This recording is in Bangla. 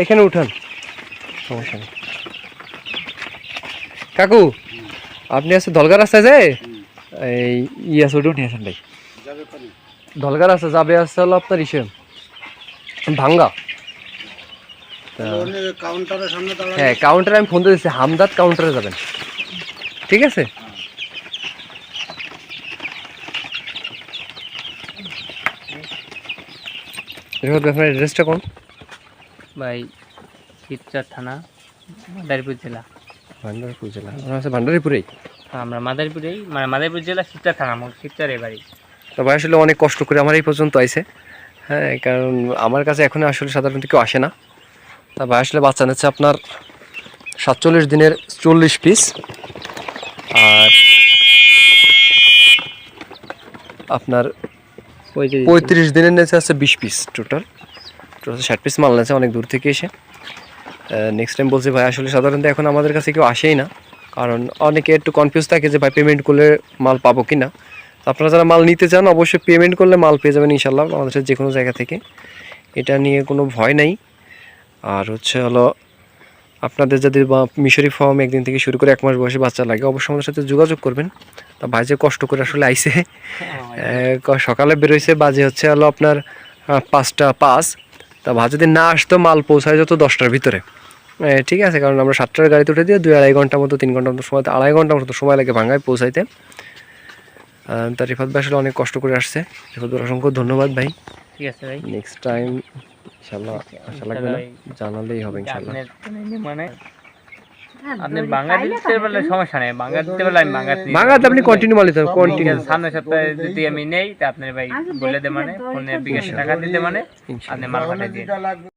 এখানে উঠান। সমস্যা নেই। কাকু আপনি আছে দলগা রাস্তায় যায় এই ই আছে ওটা উঠে আসেন ভাই। দলগা রাস্তা যাবে আসতে হলো আপনার ইসে ভাঙ্গা। হ্যাঁ কাউন্টারে আমি ফোন দিয়েছি হামদাদ কাউন্টারে যাবেন। ঠিক আছে? রেখত আপনার অ্যাড্রেসটা কোন ভাই শিবচর থানা মাদারীপুর জেলা। ভান্ডারপুর জেলা। আমার আছে ভান্ডারপুরেই? আমরা মাদারীপুরেই মানে মাদারীপুর জেলা শিবচর থানা শিবচর বাড়ি। তো ভাই আসলে অনেক কষ্ট করে আমার এই পর্যন্ত আইছে। হ্যাঁ কারণ আমার কাছে এখন আসলে সাধারণত কেউ আসে না। তা ভাই আসলে বাচ্চা নিচ্ছে আপনার সাতচল্লিশ দিনের চল্লিশ পিস আর আপনার পঁয়ত্রিশ দিনের নেছে আছে বিশ পিস টোটাল টোটাল ষাট পিস মাল নেছে অনেক দূর থেকে এসে। নেক্সট টাইম বলছি, ভাই, আসলে সাধারণত এখন আমাদের কাছে কেউ আসেই না। কারণ অনেকে একটু কনফিউজ থাকে যে, ভাই পেমেন্ট করলে মাল পাবো কি না? আপনারা যারা মাল নিতে চান, অবশ্যই পেমেন্ট করলে মাল পেয়ে যাবেন ইনশাল্লাহ বাংলাদেশের যে কোনো জায়গা থেকে। এটা নিয়ে কোনো ভয় নাই। আর হচ্ছে হলো আপনাদের যদি বা মিশরি ফর্ম একদিন থেকে শুরু করে এক মাস বয়সে বাচ্চা লাগে অবশ্যই আমাদের সাথে যোগাযোগ করবেন। তা ভাই যে কষ্ট করে আসলে আইসে সকালে বেরোইছে বাজে হচ্ছে হলো আপনার পাঁচটা পাঁচ। তা ভাই যদি না আসতো মাল পৌঁছায় যত দশটার ভিতরে। ঠিক আছে কারণ আমরা সাতটার গাড়িতে উঠে দিয়ে দুই আড়াই ঘণ্টা মতো তিন ঘণ্টা মতো সময় আড়াই ঘণ্টা মতো সময় লাগে ভাঙ্গায় পৌঁছাইতে। তা রিফাত ভাই আসলে অনেক কষ্ট করে আসছে। রিফাত ভাই অসংখ্য ধন্যবাদ ভাই। ঠিক আছে ভাই। নেক্সট টাইম ইনশাল্লাহ আশা লাগবে না। জানালেই হবে ইনশাল্লাহ। মানে আপনি বাংলা দিতে সমস্যা নাই। বাংলা দিতে আমি বাংলা আপনি কন্টিনিউ মালিত ঠিক কন্টিনিউ আছে, সামনের সপ্তাহে যদি আমি নেই তা আপনার ভাই বলে দে মানে ফোনে বিকাশে টাকা দিতে মানে আপনি মাল পাঠিয়ে দিয়ে